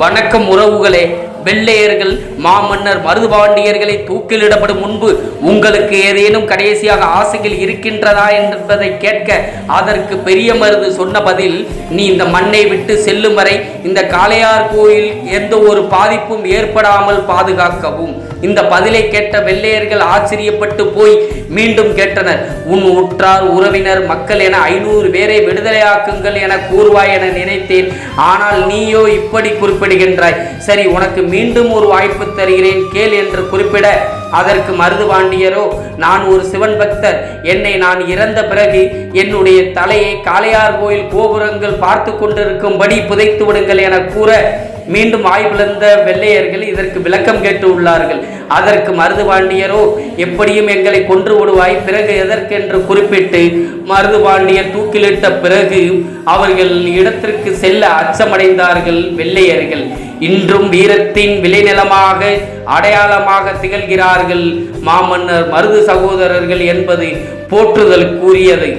வணக்கம் உறவுகளே வெள்ளையர்கள் மாமன்னர் மருதுபாண்டியர்களை தூக்கிலிடப்படும் முன்பு உங்களுக்கு ஏதேனும் கடைசியாக ஆசைகள் இருக்கின்றதா என்பதை கேட்க அதற்கு பெரிய மருது சொன்ன பதில் நீ இந்த மண்ணை விட்டு செல்லும் வரை இந்த காளையார் கோயில் எந்த ஒரு பாதிப்பும் ஏற்படாமல் பாதுகாக்கவும். இந்த பதிலை கேட்ட வெள்ளையர்கள் ஆச்சரியப்பட்டு போய் மீண்டும் கேட்டனர். உன் உற்றார் உறவினர் மக்கள் என ஐநூறு பேரை விடுதலையாக்குங்கள் என கூறுவாய் என நினைத்தேன். ஆனால் நீயோ இப்படி குறிப்பிடுகின்றாய் சரி உனக்கு மீண்டும் ஒரு வாய்ப்பு தருகிறேன் கேள் என்று குறிப்பிட அதற்கு மருதுபாண்டியரோ நான் ஒரு சிவன் பக்தர். என்னை நான் இறந்த பிறகு என்னுடைய தலையை காளையார் கோயில் கோபுரங்கள் பார்த்து கொண்டிருக்கும்படி புதைத்து விடுங்கள் என கூற மீண்டும் வாய்ப்பிழந்த வெள்ளையர்கள் இதற்கு விளக்கம் கேட்டு உள்ளார்கள். அதற்கு மருதுபாண்டியரோ எப்படியும் எங்களை கொன்று விடுவாய் பிறகு எதற்கென்று குறிப்பிட்டு? மருதுபாண்டியர் தூக்கிலிட்ட பிறகு அவர்கள் இடத்திற்கு செல்ல அச்சமடைந்தார்கள் வெள்ளையர்கள். இன்றும் வீரத்தின் விளைநிலமாக அடையாளமாக திகழ்கிறார்கள் மாமன்னர் மருது சகோதரர்கள் என்பது போற்றுதலுக்குரியது.